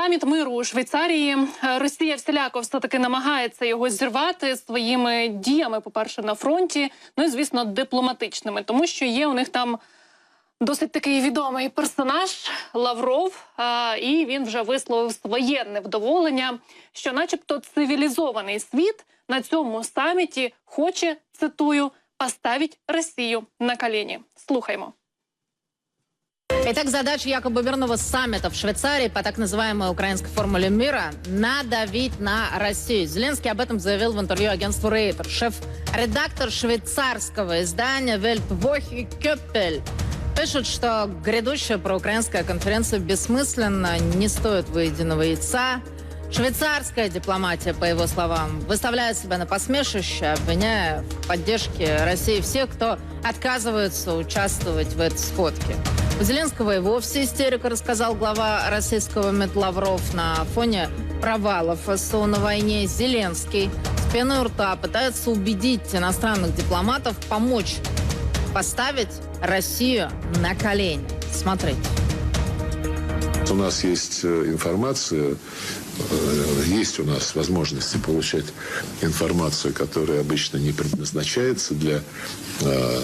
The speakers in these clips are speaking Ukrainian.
саміт миру у Швейцарії. Е, Росія всіляко все таки намагається його зірвати своїми діями, по-перше, на фронті, ну і звісно, дипломатичними, тому що є у них там досить такий відомий персонаж Лавров, а, і він вже висловив своє невдоволення, що, начебто, цивілізований світ на цьому саміті хоче цитую поставить Росію на коліні. Слухаймо. Итак, задача якобы мирного саммита в Швейцарии по так называемой украинской формуле мира – надавить на Россию. Зеленский об этом заявил в интервью агентству Рейтер. Шеф-редактор швейцарского издания Вельпвохи Кёппель пишет, что грядущая проукраинская конференция бессмысленна, не стоит выеденного яйца. Швейцарская дипломатия, по его словам, выставляет себя на посмешище, обвиняя в поддержке России всех, кто отказывается участвовать в этой сходке. У Зеленского и вовсе истерика, рассказал глава российского МИД Лавров на фоне провалов СУ на войне. Зеленский с пеной рта пытается убедить иностранных дипломатов помочь поставить Россию на колени. Смотрите. У нас есть э, информация, есть у нас возможности получать информацию, которая обычно не предназначается для э,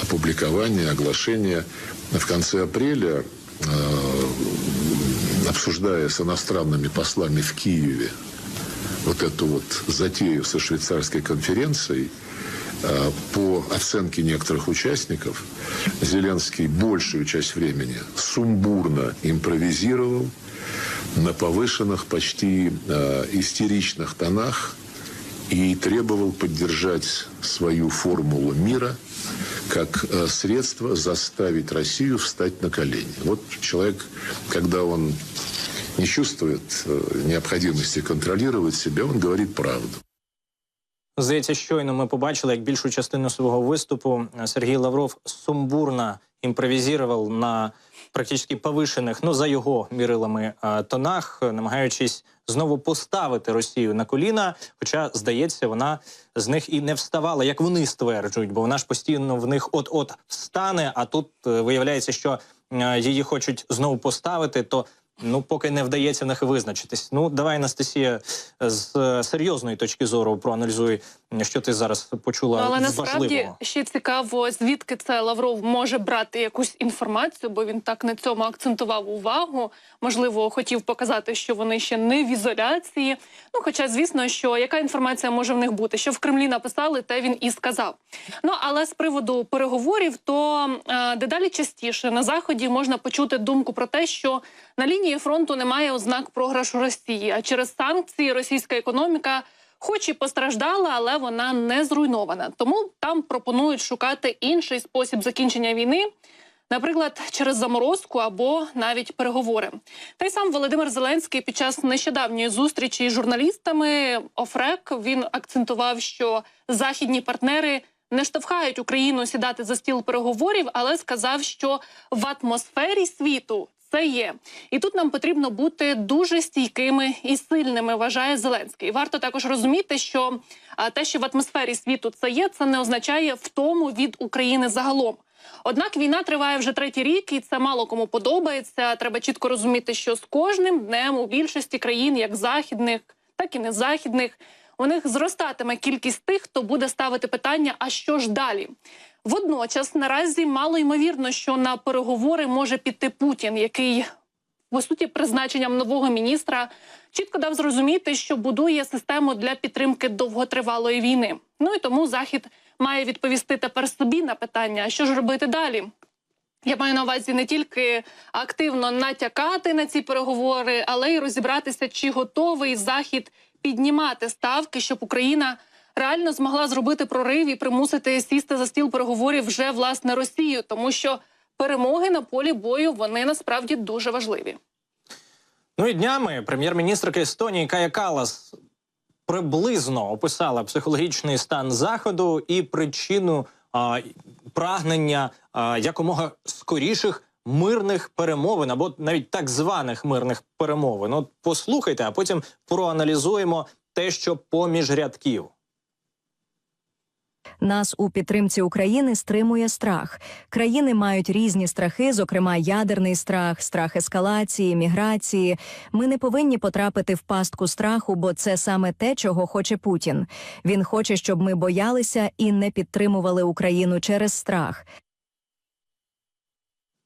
опубликования, оглашения. В конце апреля, э, обсуждая с иностранными послами в Киеве вот эту вот затею со швейцарской конференцией, э, по оценке некоторых участников, Зеленский большую часть времени сумбурно импровизировал на повышенных, почти э, истеричных тонах и требовал поддержать свою формулу мира как э, средство заставить Россию встать на колени. Вот человек, когда он не чувствует э, необходимости контролировать себя, он говорит правду. Здається, щойно ми побачили, як більшу частину свого виступу е, Сергій Лавров сумбурно імпровізував на практично повишених, ну за його мірилами, е, тонах, намагаючись знову поставити Росію на коліна. Хоча, здається, вона з них і не вставала, як вони стверджують, бо вона ж постійно в них от-от встане. А тут е, виявляється, що е, її хочуть знову поставити, то. Ну, поки не вдається них визначитись. Ну, давай, Анастасія, з е, серйозної точки зору проаналізуй, що ти зараз почула Ну, але насправді ще цікаво, звідки це Лавров може брати якусь інформацію, бо він так на цьому акцентував увагу. Можливо, хотів показати, що вони ще не в ізоляції. Ну, хоча, звісно, що яка інформація може в них бути? Що в Кремлі написали, те він і сказав. Ну але з приводу переговорів, то е, дедалі частіше на заході можна почути думку про те, що на лінії фронту немає ознак програшу Росії, а через санкції російська економіка. Хоч і постраждала, але вона не зруйнована. Тому там пропонують шукати інший спосіб закінчення війни, наприклад, через заморозку або навіть переговори. Та й сам Володимир Зеленський під час нещодавньої зустрічі з журналістами ОФРЕК він акцентував, що західні партнери не штовхають Україну сідати за стіл переговорів, але сказав, що в атмосфері світу це є. І тут нам потрібно бути дуже стійкими і сильними, вважає Зеленський. Варто також розуміти, що те, що в атмосфері світу це є, це не означає втому від України загалом. Однак війна триває вже третій рік, і це мало кому подобається. Треба чітко розуміти, що з кожним днем у більшості країн, як західних, так і незахідних, у них зростатиме кількість тих, хто буде ставити питання: а що ж далі? Водночас наразі мало ймовірно, що на переговори може піти Путін, який по суті призначенням нового міністра чітко дав зрозуміти, що будує систему для підтримки довготривалої війни. Ну і тому захід має відповісти тепер собі на питання, що ж робити далі. Я маю на увазі не тільки активно натякати на ці переговори, але й розібратися, чи готовий захід піднімати ставки, щоб Україна реально змогла зробити прорив і примусити сісти за стіл переговорів вже власне Росію, тому що перемоги на полі бою вони насправді дуже важливі. Ну і днями прем'єр-міністрка Естонії Кая Калас приблизно описала психологічний стан заходу і причину а, прагнення а, якомога скоріших мирних перемовин або навіть так званих мирних перемовин. От послухайте, а потім проаналізуємо те, що поміж рядків. Нас у підтримці України стримує страх. Країни мають різні страхи, зокрема ядерний страх, страх ескалації, міграції. Ми не повинні потрапити в пастку страху, бо це саме те, чого хоче Путін. Він хоче, щоб ми боялися і не підтримували Україну через страх.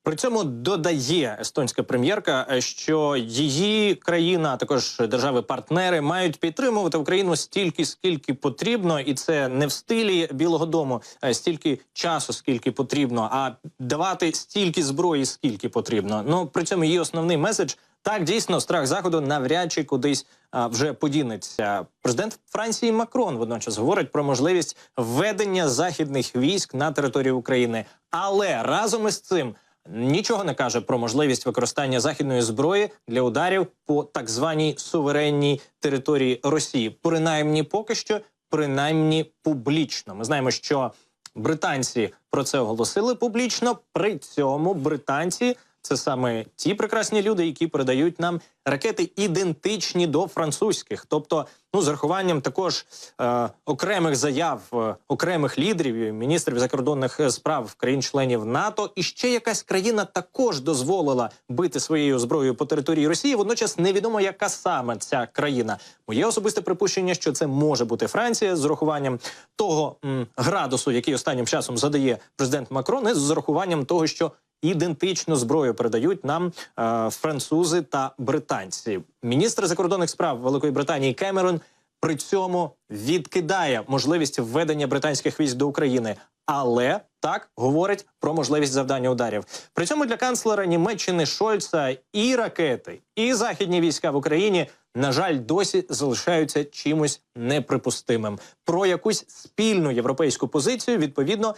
При цьому додає естонська прем'єрка, е, що її країна, а також держави-партнери мають підтримувати Україну стільки, скільки потрібно, і це не в стилі Білого Дому, а стільки часу, скільки потрібно, а давати стільки зброї, скільки потрібно. Ну при цьому її основний меседж так дійсно страх заходу навряд чи кудись а, вже подінеться. Президент Франції Макрон водночас говорить про можливість введення західних військ на територію України, але разом із цим. Нічого не каже про можливість використання західної зброї для ударів по так званій суверенній території Росії, принаймні поки що, принаймні публічно. Ми знаємо, що британці про це оголосили публічно. При цьому британці це саме ті прекрасні люди, які передають нам ракети ідентичні до французьких, тобто, ну з рахуванням також е, окремих заяв е, окремих лідерів, міністрів закордонних е, справ країн-членів НАТО, і ще якась країна також дозволила бити своєю зброєю по території Росії. Водночас невідомо, яка саме ця країна. Моє особисте припущення, що це може бути Франція з урахуванням того м, градусу, який останнім часом задає президент Макрон, і з урахуванням того, що ідентичну зброю передають нам е, французи та британці. Міністр закордонних справ Великої Британії Кемерон при цьому відкидає можливість введення британських військ до України, але так говорить про можливість завдання ударів. При цьому для канцлера Німеччини Шольца і ракети, і західні війська в Україні. На жаль, досі залишаються чимось неприпустимим. Про якусь спільну європейську позицію відповідно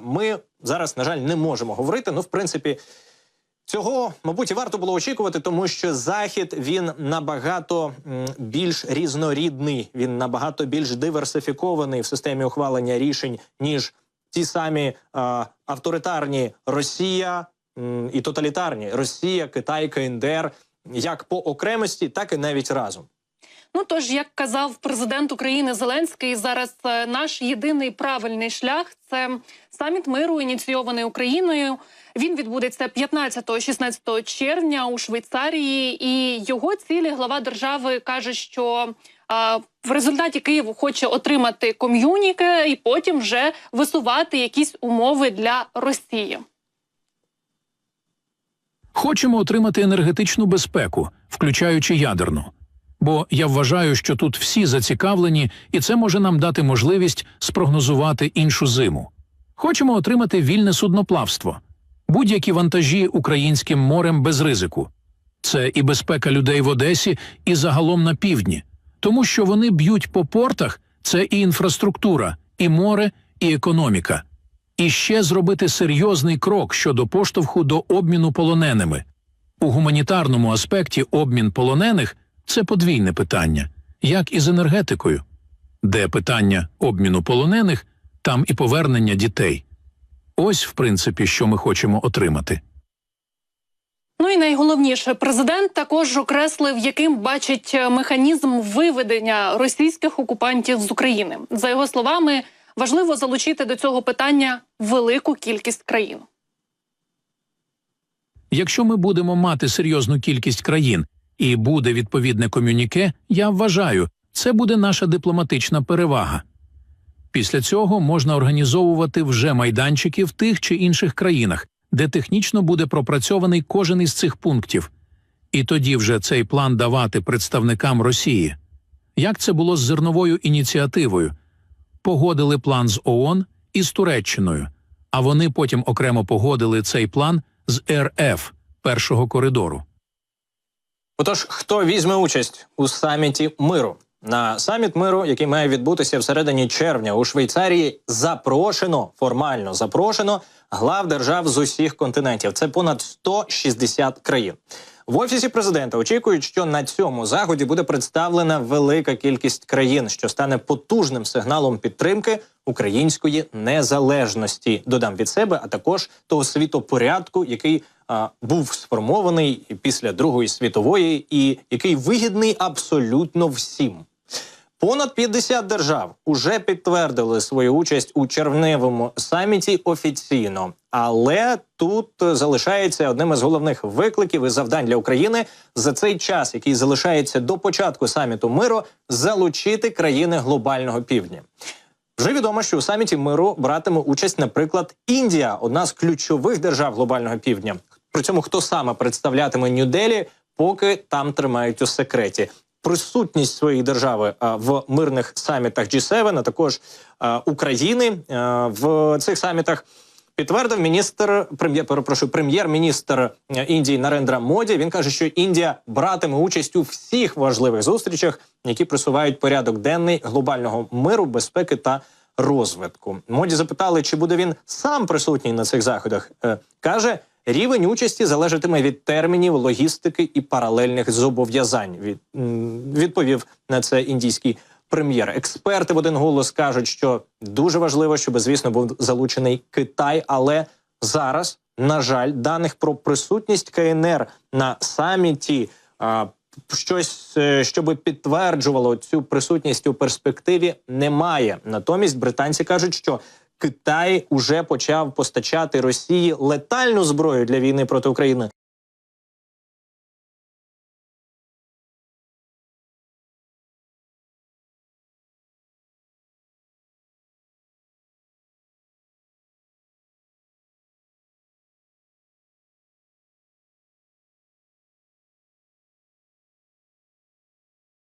ми зараз, на жаль, не можемо говорити. Ну, в принципі, Цього, мабуть, і варто було очікувати, тому що захід він набагато більш різнорідний, він набагато більш диверсифікований в системі ухвалення рішень, ніж ті самі е, авторитарні Росія м, і тоталітарні Росія, Китай, КНДР, як по окремості, так і навіть разом. Ну тож, як казав президент України Зеленський, зараз е, наш єдиний правильний шлях це саміт миру, ініційований Україною. Він відбудеться 15-16 червня у Швейцарії, і його цілі глава держави каже, що а, в результаті Київ хоче отримати ком'юніке і потім вже висувати якісь умови для Росії. Хочемо отримати енергетичну безпеку, включаючи ядерну. Бо я вважаю, що тут всі зацікавлені, і це може нам дати можливість спрогнозувати іншу зиму. Хочемо отримати вільне судноплавство, будь-які вантажі українським морем без ризику. Це і безпека людей в Одесі, і загалом на півдні, тому що вони б'ють по портах, це і інфраструктура, і море, і економіка. І ще зробити серйозний крок щодо поштовху до обміну полоненими. У гуманітарному аспекті обмін полонених це подвійне питання, як і з енергетикою. Де питання обміну полонених, там і повернення дітей. Ось, в принципі, що ми хочемо отримати. Ну і найголовніше, президент також окреслив, яким бачить механізм виведення російських окупантів з України. За його словами, важливо залучити до цього питання велику кількість країн. Якщо ми будемо мати серйозну кількість країн і буде відповідне комюніке, я вважаю, це буде наша дипломатична перевага. Після цього можна організовувати вже майданчики в тих чи інших країнах, де технічно буде пропрацьований кожен із цих пунктів, і тоді вже цей план давати представникам Росії. Як це було з зерновою ініціативою? Погодили план з ООН і з Туреччиною, а вони потім окремо погодили цей план з РФ першого коридору. Отож, хто візьме участь у саміті миру? На саміт миру, який має відбутися в середині червня у Швейцарії, запрошено формально запрошено глав держав з усіх континентів. Це понад 160 країн. В офісі президента очікують, що на цьому заході буде представлена велика кількість країн, що стане потужним сигналом підтримки української незалежності. Додам від себе, а також того світопорядку, який а, був сформований після Другої світової, і який вигідний абсолютно всім. Понад 50 держав уже підтвердили свою участь у червневому саміті офіційно, але тут залишається одним із головних викликів і завдань для України за цей час, який залишається до початку саміту миру, залучити країни глобального півдня. Вже відомо, що у саміті миру братиме участь, наприклад, Індія, одна з ключових держав глобального півдня. При цьому хто саме представлятиме Нью-Делі, поки там тримають у секреті. Присутність своєї держави а, в мирних самітах G7, а також а, України а, в цих самітах. Підтвердив міністр прем'єр, перепрошую, прем'єр-міністр е, Індії Нарендра Моді. Він каже, що Індія братиме участь у всіх важливих зустрічах, які просувають порядок денний глобального миру, безпеки та розвитку. Моді запитали, чи буде він сам присутній на цих заходах. Е, каже, рівень участі залежатиме від термінів, логістики і паралельних зобов'язань. Від, відповів на це індійський прем'єр. Експерти в один голос кажуть, що дуже важливо, щоб, звісно, був залучений Китай, але зараз, на жаль, даних про присутність КНР на саміті. Щось, що би підтверджувало цю присутність у перспективі, немає. Натомість британці кажуть, що Китай уже почав постачати Росії летальну зброю для війни проти України.